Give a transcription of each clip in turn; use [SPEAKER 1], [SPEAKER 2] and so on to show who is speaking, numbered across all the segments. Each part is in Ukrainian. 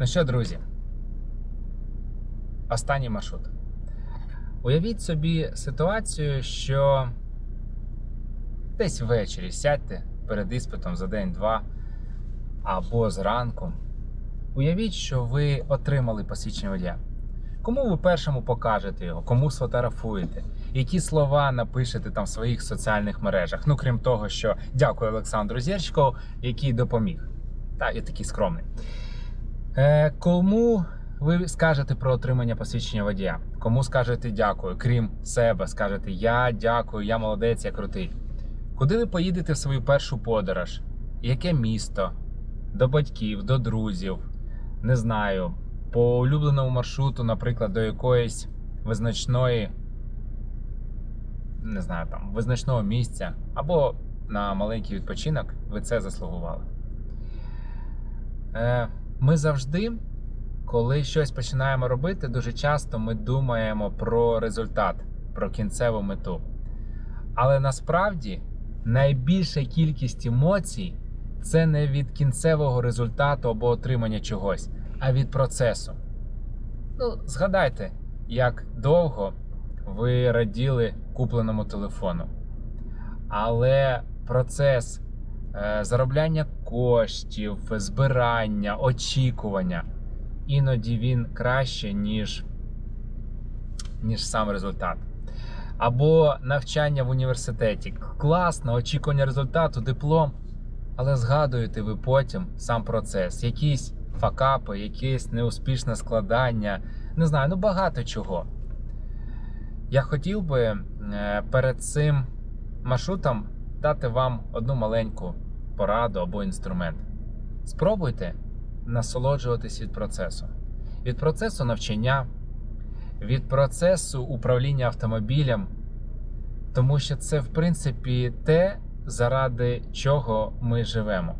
[SPEAKER 1] Ну що, друзі? Останній маршрут. Уявіть собі ситуацію, що десь ввечері сядьте перед іспитом за день-два або зранку. Уявіть, що ви отримали посвідчення водія. Кому ви першому покажете його, кому сфотографуєте, які слова напишете там в своїх соціальних мережах. Ну, крім того, що дякую Олександру Зєрчикову, який допоміг. Так, я такий скромний. Е, кому ви скажете про отримання посвідчення водія? Кому скажете дякую? Крім себе, скажете Я дякую, я молодець, я крутий. Куди ви поїдете в свою першу подорож? Яке місто? До батьків, до друзів, не знаю, по улюбленому маршруту, наприклад, до якоїсь визначної, не знаю, там, визначного місця, або на маленький відпочинок, ви це заслугували. Е, ми завжди, коли щось починаємо робити, дуже часто ми думаємо про результат, про кінцеву мету. Але насправді найбільша кількість емоцій це не від кінцевого результату або отримання чогось, а від процесу. Ну, згадайте, як довго ви раділи купленому телефону. Але процес заробляння коштів, збирання, очікування, іноді він краще, ніж, ніж сам результат. Або навчання в університеті. Класно, очікування результату, диплом. Але згадуєте ви потім сам процес, якісь факапи, якесь неуспішне складання, не знаю, ну багато чого. Я хотів би е, перед цим маршрутом дати вам одну маленьку пораду або інструмент. Спробуйте насолоджуватись від процесу. Від процесу навчання, від процесу управління автомобілем, тому що це, в принципі, те, заради чого ми живемо.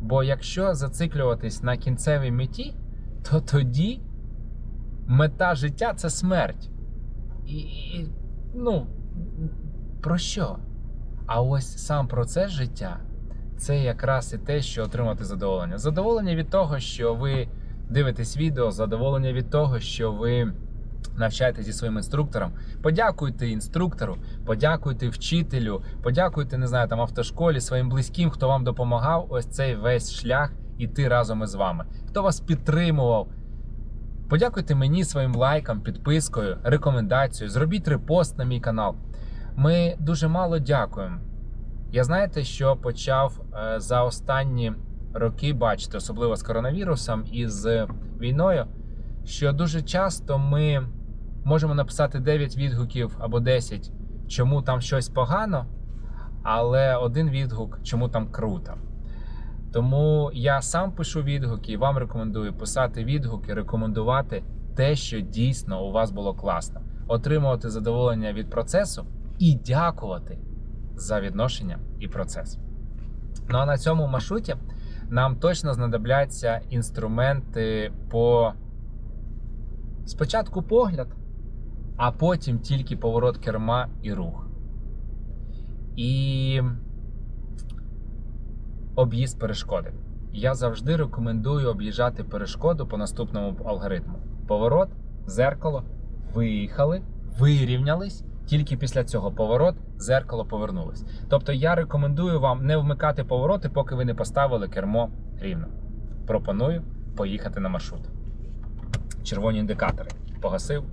[SPEAKER 1] Бо якщо зациклюватись на кінцевій меті, то тоді мета життя це смерть. І, ну, про що? А ось сам процес життя це якраз і те, що отримати задоволення. Задоволення від того, що ви дивитесь відео, задоволення від того, що ви навчаєтесь зі своїм інструктором. Подякуйте інструктору, подякуйте вчителю, подякуйте, не знаю, там автошколі, своїм близьким, хто вам допомагав ось цей весь шлях іти разом із вами, хто вас підтримував. Подякуйте мені своїм лайком, підпискою, рекомендацією. Зробіть репост на мій канал. Ми дуже мало дякуємо. Я знаєте, що почав е, за останні роки бачити, особливо з коронавірусом і з війною, що дуже часто ми можемо написати 9 відгуків або 10, чому там щось погано, але один відгук, чому там круто. Тому я сам пишу відгуки і вам рекомендую писати відгуки, рекомендувати те, що дійсно у вас було класно, отримувати задоволення від процесу і дякувати за відношення і процес. Ну а на цьому маршруті нам точно знадобляться інструменти по спочатку погляд, а потім тільки поворот керма і рух. І об'їзд перешкоди. Я завжди рекомендую об'їжджати перешкоду по наступному алгоритму: поворот, зеркало, виїхали, вирівнялись. Тільки після цього поворот, зеркало повернулось. Тобто я рекомендую вам не вмикати повороти, поки ви не поставили кермо рівно. Пропоную поїхати на маршрут. Червоні індикатори. Погасив.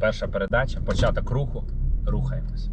[SPEAKER 1] Перша передача, початок руху. Рухаємось.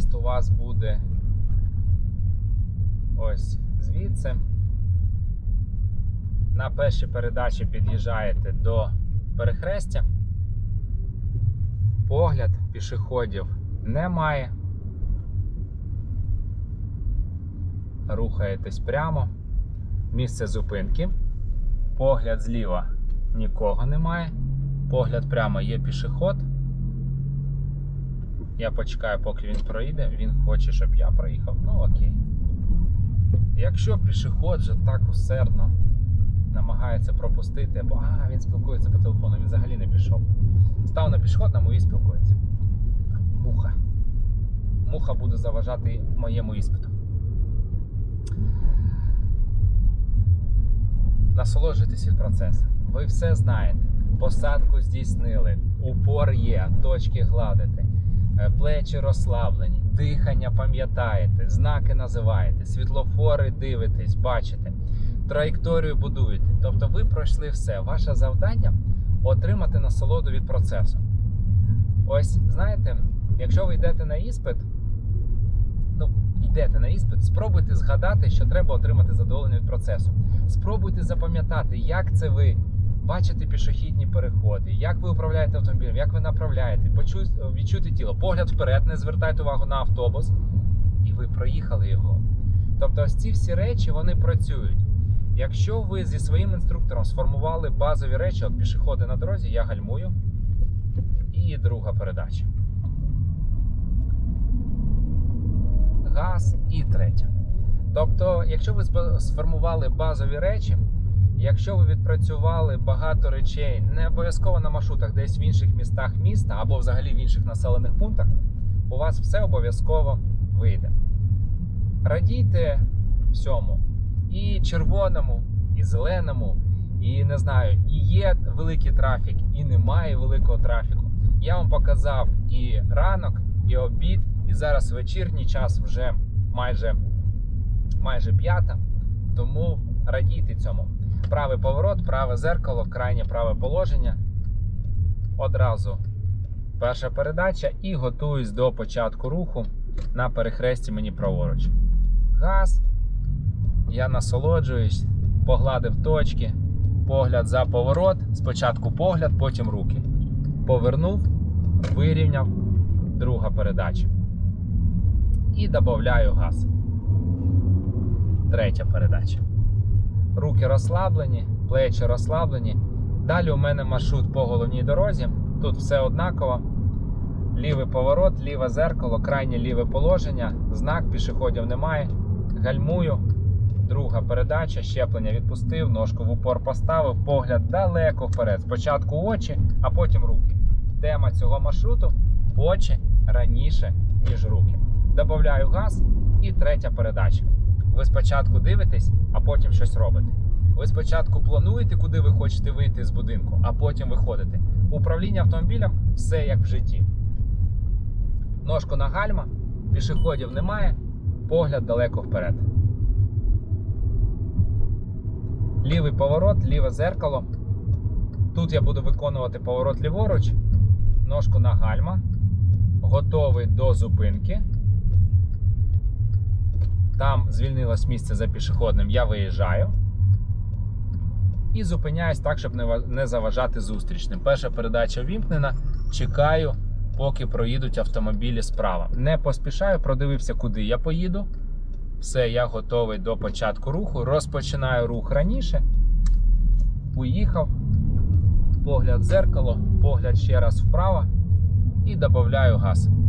[SPEAKER 1] Виїзд у вас буде ось звідси. На першій передачі під'їжджаєте до перехрестя. Погляд пішоходів немає. Рухаєтесь прямо. Місце зупинки. Погляд зліва нікого немає. Погляд прямо є пішоход. Я почекаю, поки він проїде. Він хоче, щоб я проїхав. Ну окей. Якщо пішоход вже так усердно намагається пропустити, бо а, він спілкується по телефону, він взагалі не пішов. Став на пішохідному і спілкується. Муха. Муха буде заважати моєму іспиту. Насолоджуйтесь від процесу. Ви все знаєте. Посадку здійснили, упор є, точки гладите, е, плечі розслаблені, дихання пам'ятаєте, знаки називаєте, світлофори дивитесь, бачите, траєкторію будуєте. Тобто ви пройшли все. Ваше завдання отримати насолоду від процесу. Ось знаєте, якщо ви йдете на іспит, ну, йдете на іспит, спробуйте згадати, що треба отримати задоволення від процесу. Спробуйте запам'ятати, як це ви бачите пішохідні переходи, як ви управляєте автомобілем, як ви направляєте, відчуйте тіло, погляд вперед, не звертайте увагу на автобус, і ви проїхали його. Тобто, ось ці всі речі вони працюють. Якщо ви зі своїм інструктором сформували базові речі, от пішоходи на дорозі, я гальмую. І друга передача. Газ і третя. Тобто, якщо ви сформували базові речі, якщо ви відпрацювали багато речей, не обов'язково на маршрутах, десь в інших містах міста або взагалі в інших населених пунктах, у вас все обов'язково вийде. Радійте всьому. І червоному, і зеленому, і не знаю, і є великий трафік, і немає великого трафіку. Я вам показав і ранок, і обід, і зараз вечірній час вже майже, майже п'ята. Тому радійте цьому. Правий поворот, праве зеркало, крайнє праве положення. Одразу перша передача і готуюсь до початку руху на перехресті мені праворуч. Газ. Я насолоджуюсь, погладив точки, погляд за поворот. Спочатку погляд, потім руки. Повернув, вирівняв, друга передача. І додаю газ. Третя передача. Руки розслаблені, плечі розслаблені. Далі у мене маршрут по головній дорозі. Тут все однаково. Лівий поворот, ліве зеркало, крайнє ліве положення, знак пішоходів немає. Гальмую. Друга передача, щеплення відпустив, ножку в упор поставив, погляд далеко вперед. Спочатку очі, а потім руки. Тема цього маршруту очі раніше, ніж руки. Добавляю газ і третя передача. Ви спочатку дивитесь, а потім щось робите. Ви спочатку плануєте, куди ви хочете вийти з будинку, а потім виходите. Управління автомобілем все як в житті. Ножку на гальма, пішоходів немає, погляд далеко вперед. Лівий поворот, ліве зеркало. Тут я буду виконувати поворот ліворуч, ножку на гальма, готовий до зупинки. Там звільнилось місце за пішохідним, я виїжджаю. І зупиняюсь так, щоб не не заважати зустрічним. Перша передача вімкнена. Чекаю, поки проїдуть автомобілі справа. Не поспішаю, продивився, куди я поїду. Все, я готовий до початку руху. Розпочинаю рух раніше. Поїхав. Погляд в зеркало, погляд ще раз вправо і додаю газ.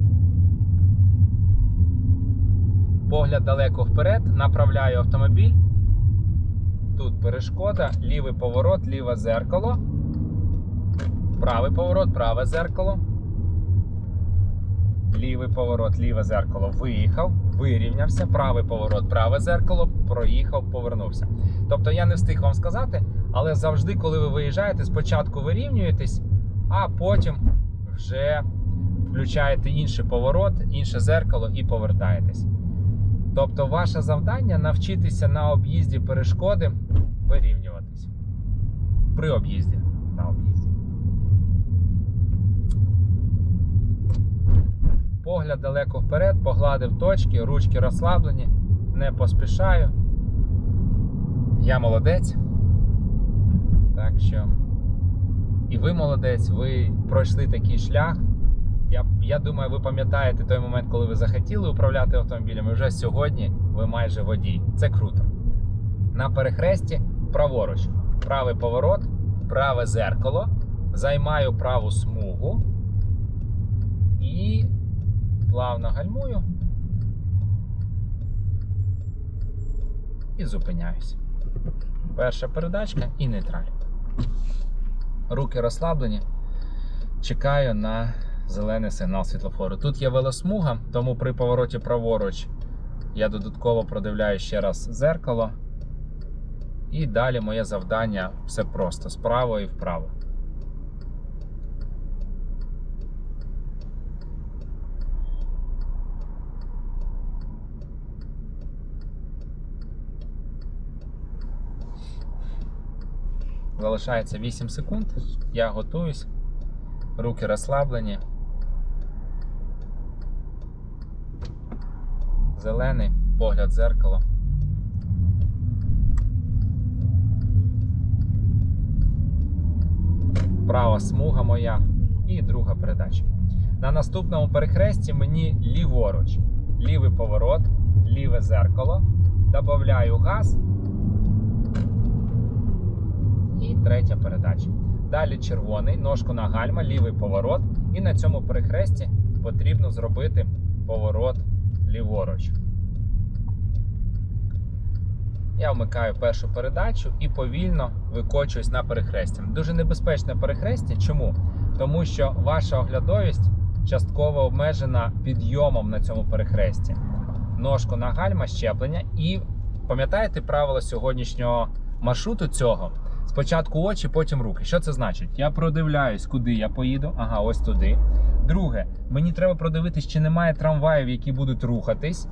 [SPEAKER 1] Погляд далеко вперед, направляю автомобіль. Тут перешкода, лівий поворот, ліве зеркало. Правий поворот, праве зеркало. Лівий поворот, ліве зеркало. Виїхав, вирівнявся. Правий поворот, праве зеркало, проїхав, повернувся. Тобто я не встиг вам сказати, але завжди, коли ви виїжджаєте, спочатку вирівнюєтесь, а потім вже включаєте інший поворот, інше зеркало і повертаєтесь. Тобто, ваше завдання навчитися на об'їзді перешкоди вирівнюватись. При об'їзді. На об'їзді. Погляд далеко вперед, погладив точки, ручки розслаблені, не поспішаю. Я молодець. Так що І ви молодець, ви пройшли такий шлях. Я, я думаю, ви пам'ятаєте той момент, коли ви захотіли управляти автомобілем, і вже сьогодні ви майже водій. Це круто. На перехресті праворуч, правий поворот, праве зеркало, займаю праву смугу і плавно гальмую і зупиняюсь. Перша передачка і нейтраль. Руки розслаблені. Чекаю на зелений сигнал світлофору. Тут є велосмуга, тому при повороті праворуч я додатково продивляю ще раз зеркало. І далі моє завдання все просто: справа і вправо. Залишається 8 секунд. Я готуюсь. Руки розслаблені. Зелений, погляд в дзеркало. Права смуга моя і друга передача. На наступному перехресті мені ліворуч. Лівий поворот, ліве зеркало. Добавляю газ. І третя передача. Далі червоний, ножку на гальма, лівий поворот. І на цьому перехресті потрібно зробити поворот ліворуч. Я вмикаю першу передачу і повільно викочуюсь на перехресті. Дуже небезпечне перехрестя. Чому? Тому що ваша оглядовість частково обмежена підйомом на цьому перехресті. Ножку на гальма, щеплення. І пам'ятаєте правила сьогоднішнього маршруту цього? Спочатку очі, потім руки. Що це значить? Я продивляюсь, куди я поїду. Ага, ось туди. Друге, мені треба продивитись, чи немає трамваїв, які будуть рухатись.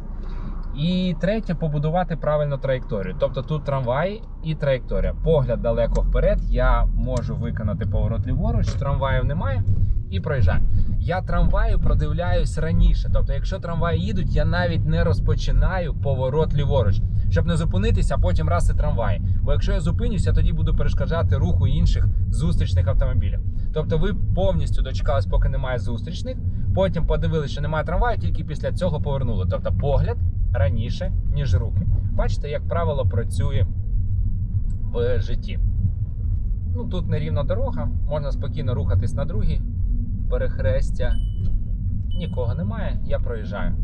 [SPEAKER 1] І третє, побудувати правильно траєкторію. Тобто тут трамваї і траєкторія. Погляд далеко вперед. Я можу виконати поворот ліворуч, трамваїв немає і проїжджаю. Я трамваю продивляюсь раніше. Тобто, якщо трамваї їдуть, я навіть не розпочинаю поворот ліворуч, щоб не зупинитися, а потім раз і трамваї. Бо якщо я зупинюся, тоді буду перешкоджати руху інших зустрічних автомобілів. Тобто, ви повністю дочекались, поки немає зустрічних. Потім подивилися, що немає трамваю, тільки після цього повернули. Тобто, погляд раніше, ніж руки. Бачите, як правило працює в житті. Ну, тут нерівна дорога, можна спокійно рухатись на другій перехрестя. Нікого немає, я проїжджаю.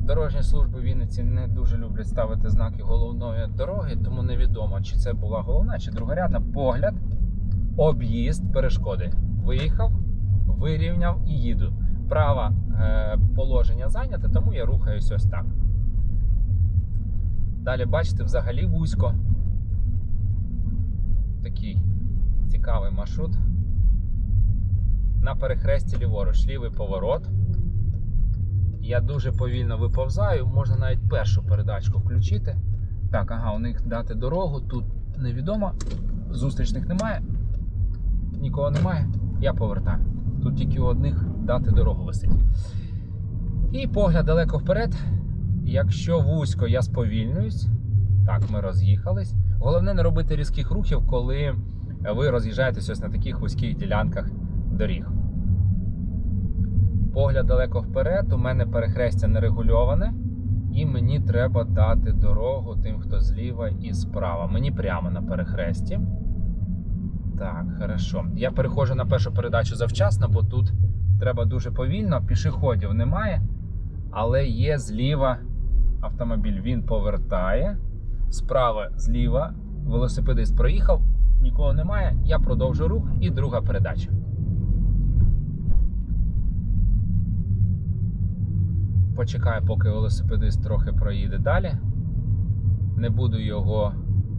[SPEAKER 1] Дорожні служби Вінниці не дуже люблять ставити знаки головної дороги, тому невідомо, чи це була головна, чи другорядна. Погляд, об'їзд перешкоди. Виїхав, вирівняв і їду. Праве е, положення зайняте, тому я рухаюсь ось так. Далі, бачите, взагалі вузько. Такий цікавий маршрут. На перехресті ліворуч, лівий поворот. Я дуже повільно виповзаю, можна навіть першу передачку включити. Так, ага, у них дати дорогу, тут невідомо, зустрічних немає, нікого немає, я повертаю. Тут тільки у одних дати дорогу висить. І погляд далеко вперед. Якщо вузько, я сповільнююсь. Так, ми роз'їхались. Головне не робити різких рухів, коли ви роз'їжджаєтесь ось на таких вузьких ділянках доріг. Погляд далеко вперед, у мене перехрестя не регульоване, і мені треба дати дорогу тим, хто зліва і справа. Мені прямо на перехресті. Так, хорошо. Я переходжу на першу передачу завчасно, бо тут треба дуже повільно. Пішоходів немає, але є зліва автомобіль. Він повертає. Справа зліва. Велосипедист проїхав, нікого немає. Я продовжу рух і друга передача. Почекаю, поки велосипедист трохи проїде далі. Не буду його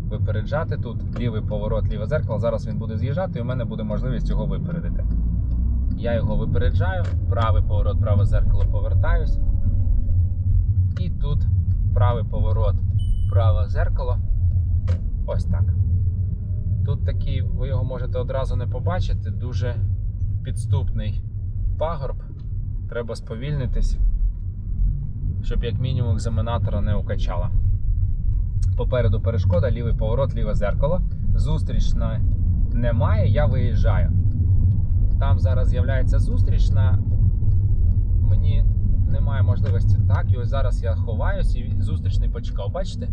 [SPEAKER 1] випереджати тут. Лівий поворот, ліве зеркало. Зараз він буде з'їжджати, і у мене буде можливість його випередити. Я його випереджаю, правий поворот, праве зеркало повертаюсь. І тут правий поворот, праве зеркало. Ось так. Тут такий, ви його можете одразу не побачити, дуже підступний пагорб. Треба сповільнитись, щоб як мінімум екзаменатора не укачала. Попереду перешкода, лівий поворот, ліве зеркало. Зустрічної немає, я виїжджаю. Там зараз з'являється зустрічна. Мені немає можливості так. І ось зараз я ховаюсь і зустрічний почекав. Бачите?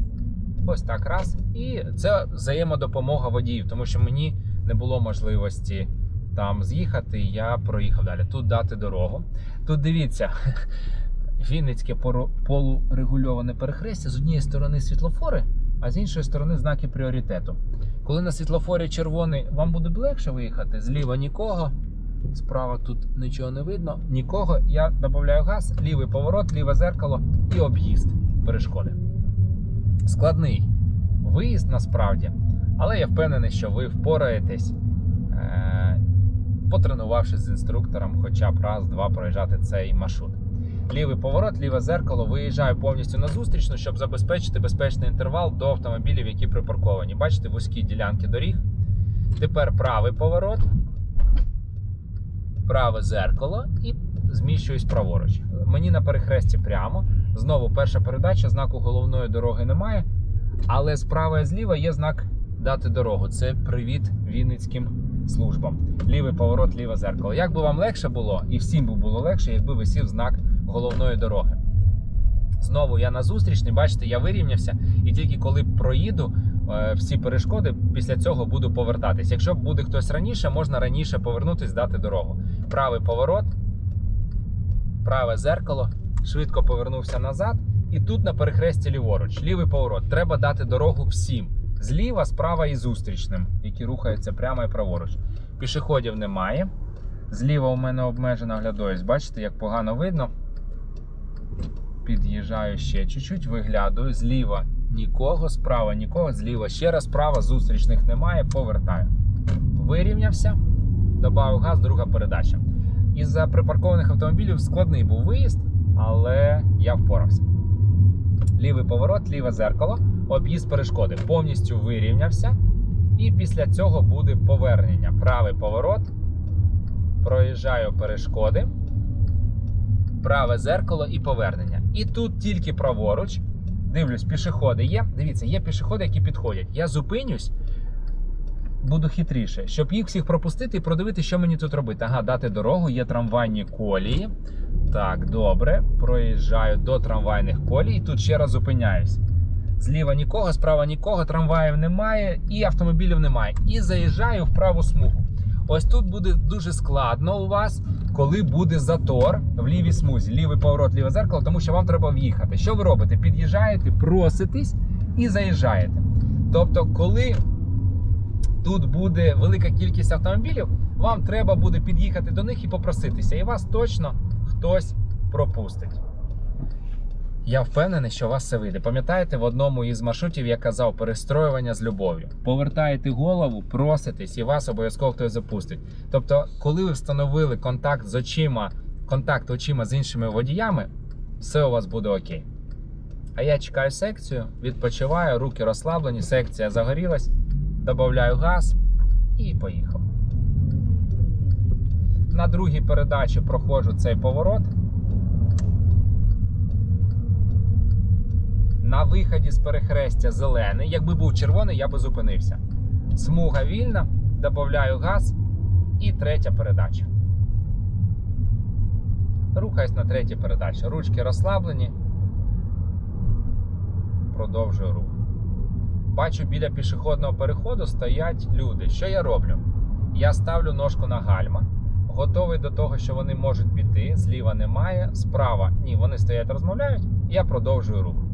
[SPEAKER 1] Ось так раз. І це взаємодопомога водіїв, тому що мені не було можливості там з'їхати, і я проїхав далі. Тут дати дорогу. Тут дивіться, Вінницьке полурегульоване перехрестя. З однієї сторони світлофори, а з іншої сторони знаки пріоритету. Коли на світлофорі червоний, вам буде легше виїхати, зліва нікого. Справа тут нічого не видно, нікого. Я додаю газ, лівий поворот, ліве зеркало і об'їзд перешкоди. Складний виїзд насправді, але я впевнений, що ви впораєтесь, е- потренувавшись з інструктором, хоча б раз-два проїжджати цей маршрут. Лівий поворот, ліве зеркало, виїжджаю повністю на зустрічну, щоб забезпечити безпечний інтервал до автомобілів, які припарковані. Бачите, вузькі ділянки доріг. Тепер правий поворот, праве зеркало і зміщуюсь праворуч. Мені на перехресті прямо. Знову перша передача, знаку головної дороги немає. Але справа і зліва є знак дати дорогу. Це привіт Вінницьким службам. Лівий поворот, ліве зеркало. Як би вам легше було, і всім би було легше, якби висів знак головної дороги. Знову я на зустрічний, бачите, я вирівнявся, і тільки коли проїду е, всі перешкоди, після цього буду повертатись. Якщо буде хтось раніше, можна раніше повернутись, дати дорогу. Правий поворот, праве зеркало, швидко повернувся назад. І тут на перехресті ліворуч, лівий поворот. Треба дати дорогу всім. Зліва, справа і зустрічним, які рухаються прямо і праворуч. Пішоходів немає. Зліва у мене обмежена оглядовість. Бачите, як погано видно. Під'їжджаю ще чуть-чуть, виглядаю. Зліва нікого, справа нікого, зліва ще раз, справа зустрічних немає, повертаю. Вирівнявся, додав газ, друга передача. Із-за припаркованих автомобілів складний був виїзд, але я впорався. Лівий поворот, ліве зеркало, об'їзд перешкоди. Повністю вирівнявся. І після цього буде повернення. Правий поворот. Проїжджаю перешкоди. Праве зеркало і повернення. І тут тільки праворуч. Дивлюсь, пішоходи є. Дивіться, є пішоходи, які підходять. Я зупинюсь, буду хитріше, щоб їх всіх пропустити і продивитися, що мені тут робити. Ага, дати дорогу, є трамвайні колії. Так, добре. Проїжджаю до трамвайних колій. Тут ще раз зупиняюсь. Зліва нікого, справа нікого, трамваїв немає і автомобілів немає. І заїжджаю в праву смугу. Ось тут буде дуже складно у вас, коли буде затор в лівій смузі, лівий поворот, ліве зеркало, тому що вам треба в'їхати. Що ви робите? Під'їжджаєте, проситесь і заїжджаєте. Тобто, коли тут буде велика кількість автомобілів, вам треба буде під'їхати до них і попроситися. І вас точно хтось пропустить. Я впевнений, що у вас це вийде. Пам'ятаєте, в одному із маршрутів я казав перестроювання з любов'ю. Повертаєте голову, проситесь, і вас обов'язково хтось запустить. Тобто, коли ви встановили контакт з очима, контакт очима з іншими водіями, все у вас буде окей. А я чекаю секцію, відпочиваю, руки розслаблені, секція загорілась, додаю газ і поїхав. На другій передачі проходжу цей поворот. На виході з перехрестя зелений. Якби був червоний, я би зупинився. Смуга вільна, додаю газ і третя передача. Рухаюсь на третій передачі. Ручки розслаблені. Продовжую рух. Бачу, біля пішохідного переходу стоять люди. Що я роблю? Я ставлю ножку на гальма, готовий до того, що вони можуть піти. Зліва немає, справа ні, вони стоять, розмовляють. Я продовжую рух.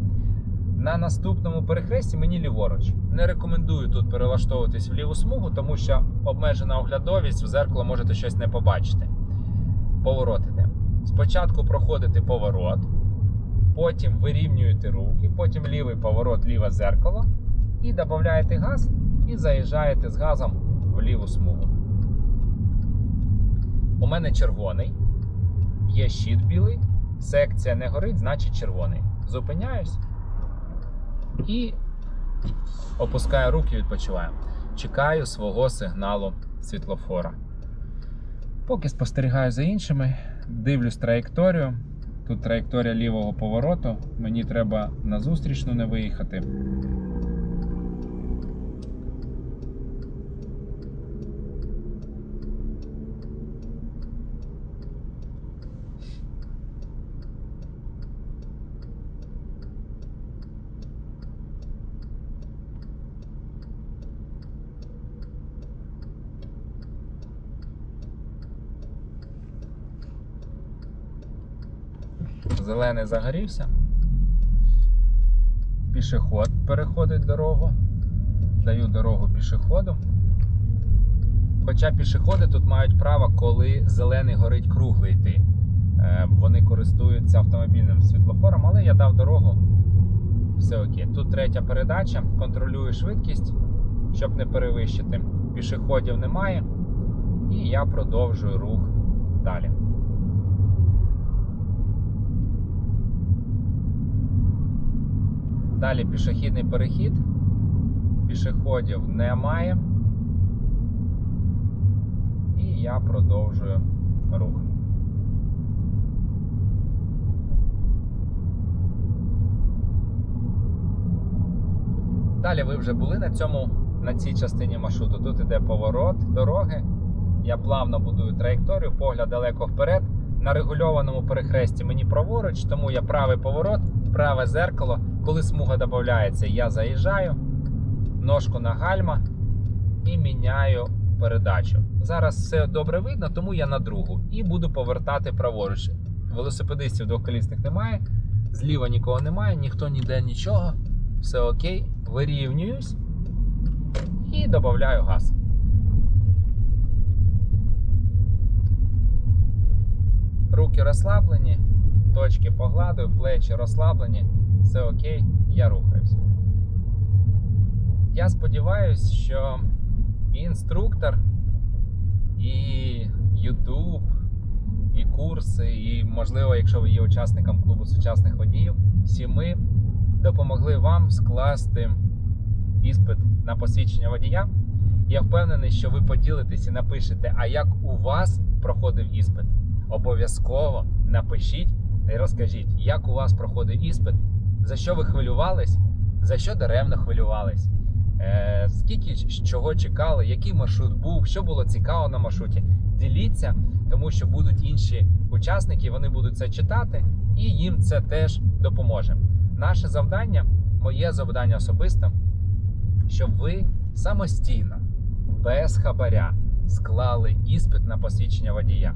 [SPEAKER 1] На наступному перехресті мені ліворуч. Не рекомендую тут перелаштовуватись в ліву смугу, тому що обмежена оглядовість в зеркало можете щось не побачити. Поворот іде. Спочатку проходите поворот, потім вирівнюєте руки, потім лівий поворот, ліве зеркало, і додаєте газ і заїжджаєте з газом в ліву смугу. У мене червоний, є щит білий, секція не горить, значить червоний. Зупиняюсь і опускаю руки, відпочиваю. Чекаю свого сигналу світлофора. Поки спостерігаю за іншими, дивлюсь траєкторію. Тут траєкторія лівого повороту. Мені треба на зустрічну не виїхати. Зелений загорівся. Пішоход переходить дорогу. Даю дорогу пішоходу. Хоча пішоходи тут мають право, коли зелений горить круглий йти. Е, Вони користуються автомобільним світлофором, але я дав дорогу. Все окей. Тут третя передача. Контролюю швидкість, щоб не перевищити. Пішоходів немає. І я продовжую рух далі. Далі пішохідний перехід. Пішоходів немає. І я продовжую рух. Далі ви вже були на цьому на цій частині маршруту. Тут іде поворот дороги. Я плавно будую траєкторію, погляд далеко вперед. На регульованому перехресті мені праворуч, тому я правий поворот, праве зеркало. Коли смуга додається, я заїжджаю, ножку на гальма і міняю передачу. Зараз все добре видно, тому я на другу і буду повертати праворуч. Велосипедистів двоколісних немає, зліва нікого немає, ніхто ніде нічого. Все окей, вирівнююсь і додаю газ. Руки розслаблені, точки погладую, плечі розслаблені, все окей, я рухаюсь. Я сподіваюся, що і інструктор, і YouTube, і курси, і, можливо, якщо ви є учасником клубу сучасних водіїв, всі ми допомогли вам скласти іспит на посвідчення водія. Я впевнений, що ви поділитесь і напишете, а як у вас проходив іспит. Обов'язково напишіть і розкажіть, як у вас проходив іспит, за що ви хвилювались, за що даремно хвилювались, е, скільки чого чекали, який маршрут був, що було цікаво на маршруті. Діліться, тому що будуть інші учасники, вони будуть це читати, і їм це теж допоможе. Наше завдання, моє завдання особисте, щоб ви самостійно, без хабаря, склали іспит на посвідчення водія.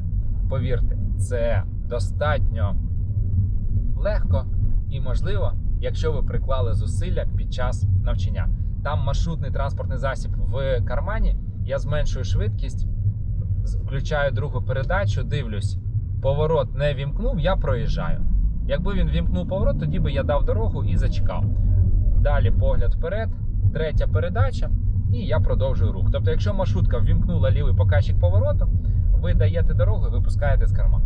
[SPEAKER 1] Повірте, це достатньо легко і можливо, якщо ви приклали зусилля під час навчання. Там маршрутний транспортний засіб в кармані, я зменшую швидкість, включаю другу передачу, дивлюсь, поворот не вімкнув, я проїжджаю. Якби він вімкнув поворот, тоді би я дав дорогу і зачекав. Далі погляд вперед, третя передача, і я продовжую рух. Тобто, якщо маршрутка ввімкнула лівий показчик повороту, ви даєте дорогу і випускаєте з кармана.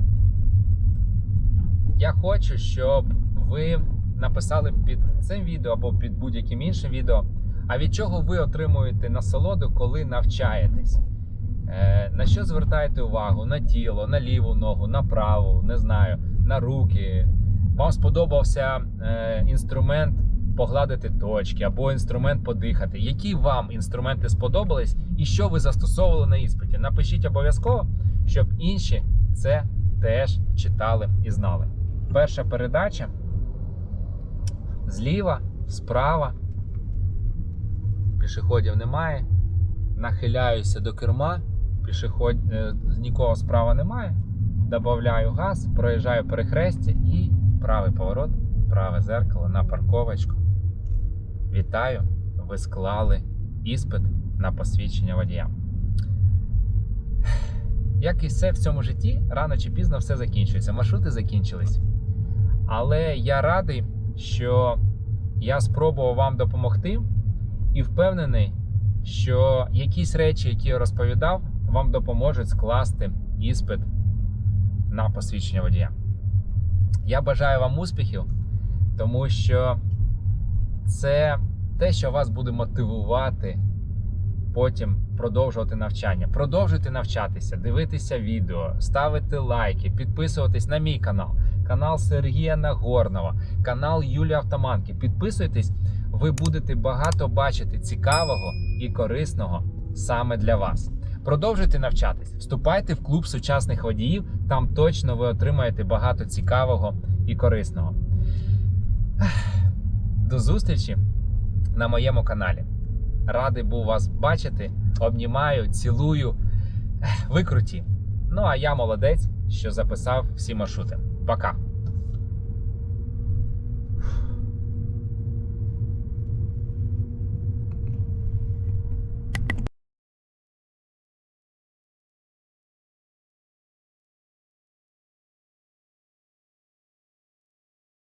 [SPEAKER 1] Я хочу, щоб ви написали під цим відео або під будь-яким іншим відео, а від чого ви отримуєте насолоду, коли навчаєтесь. Е, на що звертаєте увагу? На тіло, на ліву ногу, на праву, не знаю, на руки. Вам сподобався е, інструмент погладити точки або інструмент подихати. Які вам інструменти сподобались і що ви застосовували на іспиті? Напишіть обов'язково, щоб інші це теж читали і знали. Перша передача зліва, справа. Пішоходів немає. Нахиляюся до керма, пішоход... е, нікого справа немає. Добавляю газ, проїжджаю перехрестя і правий поворот, праве зеркало на парковочку. Вітаю! Ви склали іспит на посвідчення водія. Як і все в цьому житті, рано чи пізно все закінчується. Маршрути закінчились. Але я радий, що я спробував вам допомогти і впевнений, що якісь речі, які я розповідав, вам допоможуть скласти іспит на посвідчення водія. Я бажаю вам успіхів, тому що це те, що вас буде мотивувати потім продовжувати навчання. Продовжуйте навчатися, дивитися відео, ставити лайки, підписуватись на мій канал, канал Сергія Нагорнова, канал Юлії Автоманки. Підписуйтесь, ви будете багато бачити цікавого і корисного саме для вас. Продовжуйте навчатись, вступайте в клуб сучасних водіїв, там точно ви отримаєте багато цікавого і корисного. До зустрічі на моєму каналі. Радий був вас бачити. Обнімаю, цілую. Ви круті. Ну а я молодець, що записав всі маршрути. Пока.